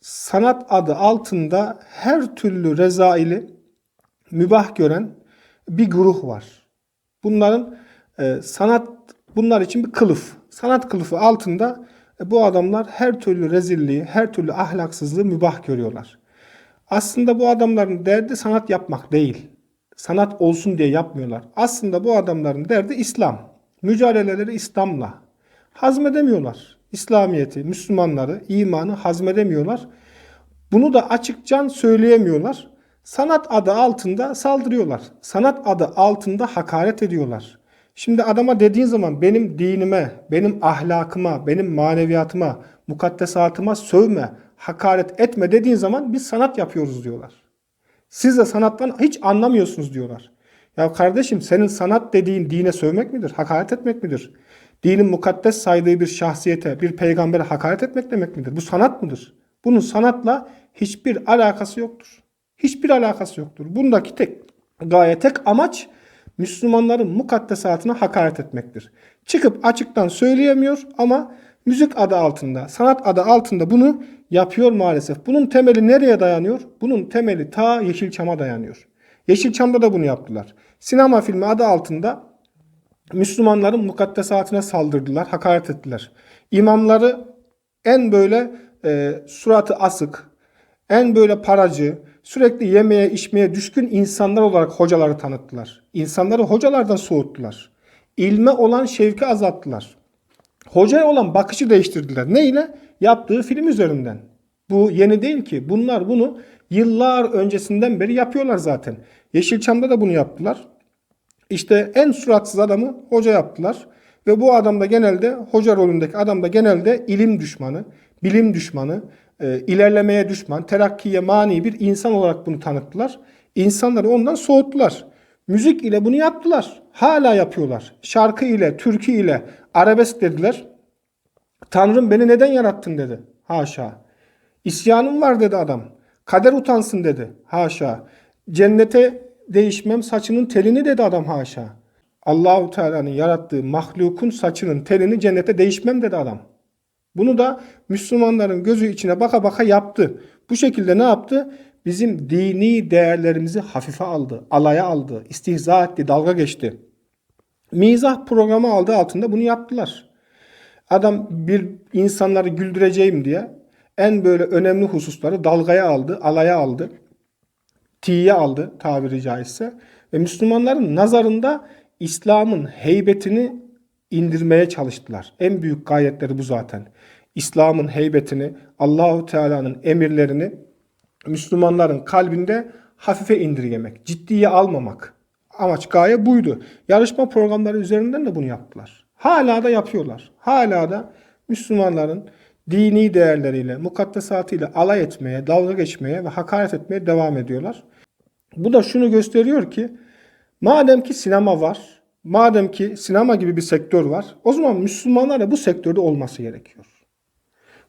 sanat adı altında her türlü rezaili mübah gören bir güruh var. Bunların e, sanat bunlar için bir kılıf. Sanat kılıfı altında e, bu adamlar her türlü rezilliği, her türlü ahlaksızlığı mübah görüyorlar. Aslında bu adamların derdi sanat yapmak değil. Sanat olsun diye yapmıyorlar. Aslında bu adamların derdi İslam. Mücadeleleri İslam'la. Hazmedemiyorlar. İslamiyeti, Müslümanları, imanı hazmedemiyorlar. Bunu da açıkça söyleyemiyorlar. Sanat adı altında saldırıyorlar. Sanat adı altında hakaret ediyorlar. Şimdi adama dediğin zaman benim dinime, benim ahlakıma, benim maneviyatıma, mukaddesatıma sövme, hakaret etme dediğin zaman biz sanat yapıyoruz diyorlar. Siz de sanattan hiç anlamıyorsunuz diyorlar. Ya kardeşim senin sanat dediğin dine sövmek midir? Hakaret etmek midir? Dinin mukaddes saydığı bir şahsiyete, bir peygambere hakaret etmek demek midir? Bu sanat mıdır? Bunun sanatla hiçbir alakası yoktur. Hiçbir alakası yoktur. Bundaki tek gaye, tek amaç Müslümanların mukaddesatına hakaret etmektir. Çıkıp açıktan söyleyemiyor ama müzik adı altında, sanat adı altında bunu yapıyor maalesef. Bunun temeli nereye dayanıyor? Bunun temeli ta Yeşilçam'a dayanıyor. Yeşilçam'da da bunu yaptılar. Sinema filmi adı altında Müslümanların mukaddesatına saldırdılar, hakaret ettiler. İmamları en böyle e, suratı asık, en böyle paracı, sürekli yemeye içmeye düşkün insanlar olarak hocaları tanıttılar. İnsanları hocalardan soğuttular. İlme olan şevki azalttılar. Hocaya olan bakışı değiştirdiler. Ne ile? Yaptığı film üzerinden. Bu yeni değil ki. Bunlar bunu yıllar öncesinden beri yapıyorlar zaten. Yeşilçam'da da bunu yaptılar. İşte en suratsız adamı hoca yaptılar. Ve bu adam da genelde hoca rolündeki adam da genelde ilim düşmanı, bilim düşmanı, e, ilerlemeye düşman, terakkiye mani bir insan olarak bunu tanıttılar. İnsanları ondan soğuttular. Müzik ile bunu yaptılar. Hala yapıyorlar. Şarkı ile, türkü ile, arabesk dediler. Tanrım beni neden yarattın dedi. Haşa. İsyanım var dedi adam. Kader utansın dedi. Haşa. Cennete değişmem saçının telini dedi adam haşa. Allahu Teala'nın yarattığı mahlukun saçının telini cennete değişmem dedi adam. Bunu da Müslümanların gözü içine baka baka yaptı. Bu şekilde ne yaptı? Bizim dini değerlerimizi hafife aldı, alaya aldı, istihza etti, dalga geçti. Mizah programı aldı altında bunu yaptılar. Adam bir insanları güldüreceğim diye en böyle önemli hususları dalgaya aldı, alaya aldı, tiye aldı tabiri caizse. Ve Müslümanların nazarında İslam'ın heybetini indirmeye çalıştılar. En büyük gayetleri bu zaten. İslam'ın heybetini, Allahu Teala'nın emirlerini Müslümanların kalbinde hafife indirgemek, ciddiye almamak. Amaç gaye buydu. Yarışma programları üzerinden de bunu yaptılar. Hala da yapıyorlar. Hala da Müslümanların dini değerleriyle, mukaddesatıyla alay etmeye, dalga geçmeye ve hakaret etmeye devam ediyorlar. Bu da şunu gösteriyor ki madem ki sinema var, madem ki sinema gibi bir sektör var, o zaman Müslümanlar da bu sektörde olması gerekiyor.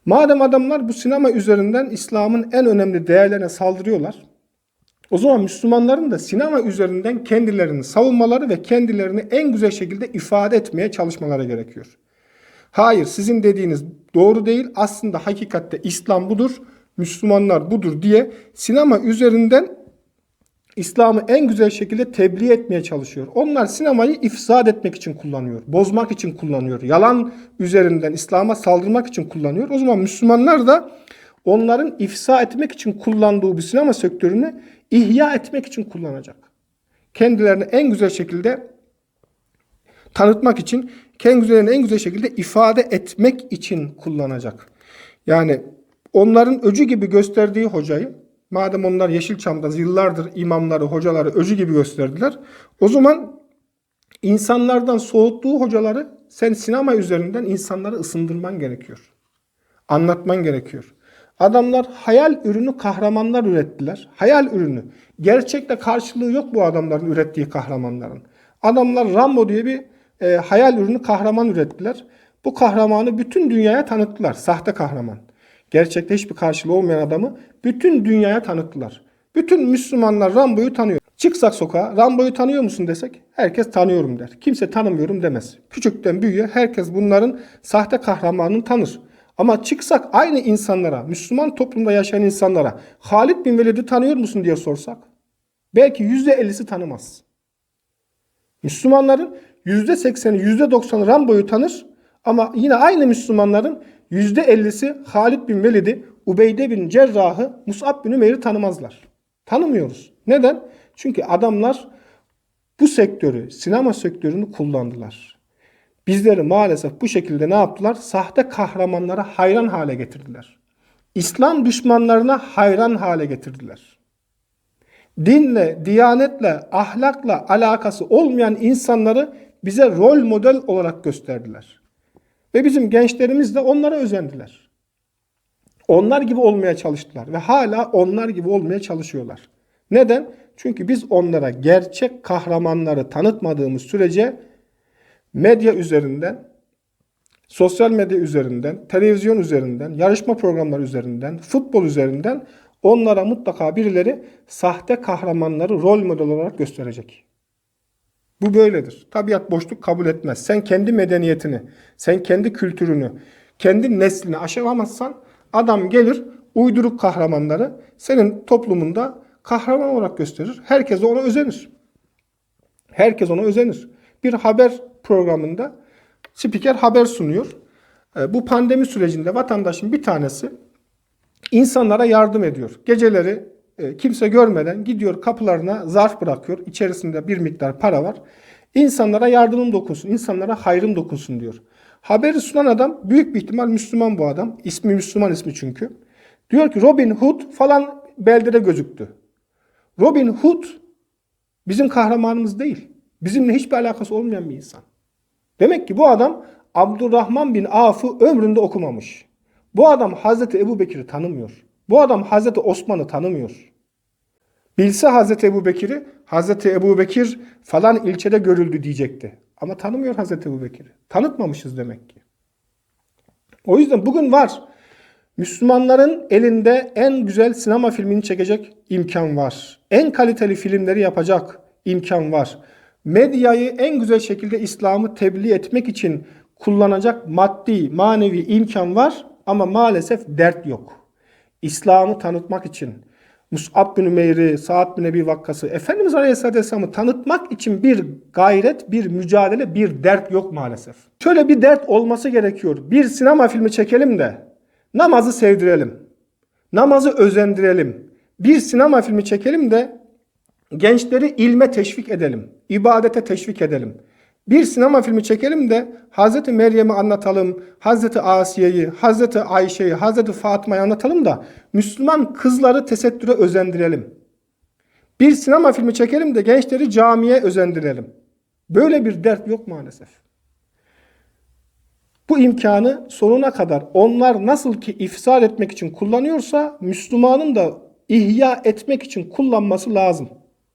Madem adamlar bu sinema üzerinden İslam'ın en önemli değerlerine saldırıyorlar, o zaman Müslümanların da sinema üzerinden kendilerini savunmaları ve kendilerini en güzel şekilde ifade etmeye çalışmaları gerekiyor. Hayır sizin dediğiniz doğru değil. Aslında hakikatte İslam budur, Müslümanlar budur diye sinema üzerinden İslam'ı en güzel şekilde tebliğ etmeye çalışıyor. Onlar sinemayı ifsad etmek için kullanıyor, bozmak için kullanıyor, yalan üzerinden İslam'a saldırmak için kullanıyor. O zaman Müslümanlar da onların ifsa etmek için kullandığı bu sinema sektörünü ihya etmek için kullanacak. Kendilerini en güzel şekilde tanıtmak için, kendilerini en güzel şekilde ifade etmek için kullanacak. Yani onların öcü gibi gösterdiği hocayı, madem onlar Yeşilçam'da yıllardır imamları, hocaları öcü gibi gösterdiler, o zaman insanlardan soğuttuğu hocaları sen sinema üzerinden insanları ısındırman gerekiyor. Anlatman gerekiyor. Adamlar hayal ürünü kahramanlar ürettiler. Hayal ürünü. Gerçekte karşılığı yok bu adamların ürettiği kahramanların. Adamlar Rambo diye bir e, hayal ürünü kahraman ürettiler. Bu kahramanı bütün dünyaya tanıttılar. Sahte kahraman. Gerçekte hiçbir karşılığı olmayan adamı bütün dünyaya tanıttılar. Bütün Müslümanlar Rambo'yu tanıyor. Çıksak sokağa Rambo'yu tanıyor musun desek herkes tanıyorum der. Kimse tanımıyorum demez. Küçükten büyüğe herkes bunların sahte kahramanını tanır. Ama çıksak aynı insanlara, Müslüman toplumda yaşayan insanlara Halid bin Velid'i tanıyor musun diye sorsak belki %50'si tanımaz. Müslümanların %80'i, %90'ı Rambo'yu tanır ama yine aynı Müslümanların %50'si Halid bin Velid'i, Ubeyde bin Cerrah'ı, Mus'ab bin Ümeyr'i tanımazlar. Tanımıyoruz. Neden? Çünkü adamlar bu sektörü, sinema sektörünü kullandılar. Bizleri maalesef bu şekilde ne yaptılar? Sahte kahramanlara hayran hale getirdiler. İslam düşmanlarına hayran hale getirdiler. Dinle, diyanetle, ahlakla alakası olmayan insanları bize rol model olarak gösterdiler. Ve bizim gençlerimiz de onlara özendiler. Onlar gibi olmaya çalıştılar ve hala onlar gibi olmaya çalışıyorlar. Neden? Çünkü biz onlara gerçek kahramanları tanıtmadığımız sürece medya üzerinden, sosyal medya üzerinden, televizyon üzerinden, yarışma programları üzerinden, futbol üzerinden onlara mutlaka birileri sahte kahramanları rol model olarak gösterecek. Bu böyledir. Tabiat boşluk kabul etmez. Sen kendi medeniyetini, sen kendi kültürünü, kendi neslini aşılamazsan adam gelir uyduruk kahramanları senin toplumunda kahraman olarak gösterir. Herkes ona özenir. Herkes ona özenir. Bir haber programında spiker haber sunuyor. E, Bu pandemi sürecinde vatandaşın bir tanesi insanlara yardım ediyor. Geceleri kimse görmeden gidiyor kapılarına zarf bırakıyor. İçerisinde bir miktar para var. İnsanlara yardımım dokunsun, insanlara hayrım dokunsun diyor. Haberi sunan adam büyük bir ihtimal Müslüman bu adam. İsmi Müslüman ismi çünkü. Diyor ki Robin Hood falan beldede gözüktü. Robin Hood bizim kahramanımız değil. Bizimle hiçbir alakası olmayan bir insan. Demek ki bu adam Abdurrahman bin Af'ı ömründe okumamış. Bu adam Hazreti Ebu Bekir'i tanımıyor. Bu adam Hazreti Osman'ı tanımıyor. Bilse Hazreti Ebu Bekir'i, Hazreti Ebu Bekir falan ilçede görüldü diyecekti. Ama tanımıyor Hazreti Ebu Bekir'i. Tanıtmamışız demek ki. O yüzden bugün var. Müslümanların elinde en güzel sinema filmini çekecek imkan var. En kaliteli filmleri yapacak imkan var. Medyayı en güzel şekilde İslam'ı tebliğ etmek için kullanacak maddi, manevi imkan var ama maalesef dert yok. İslam'ı tanıtmak için Mus'ab bin Ümeyr'i, Sa'd bin Ebi Vakkas'ı, Efendimiz Aleyhisselatü Vesselam'ı tanıtmak için bir gayret, bir mücadele, bir dert yok maalesef. Şöyle bir dert olması gerekiyor. Bir sinema filmi çekelim de namazı sevdirelim. Namazı özendirelim. Bir sinema filmi çekelim de gençleri ilme teşvik edelim. ibadete teşvik edelim. Bir sinema filmi çekelim de Hazreti Meryem'i anlatalım, Hazreti Asiye'yi, Hazreti Ayşe'yi, Hazreti Fatıma'yı anlatalım da Müslüman kızları tesettüre özendirelim. Bir sinema filmi çekelim de gençleri camiye özendirelim. Böyle bir dert yok maalesef. Bu imkanı sonuna kadar onlar nasıl ki ifsad etmek için kullanıyorsa Müslümanın da ihya etmek için kullanması lazım.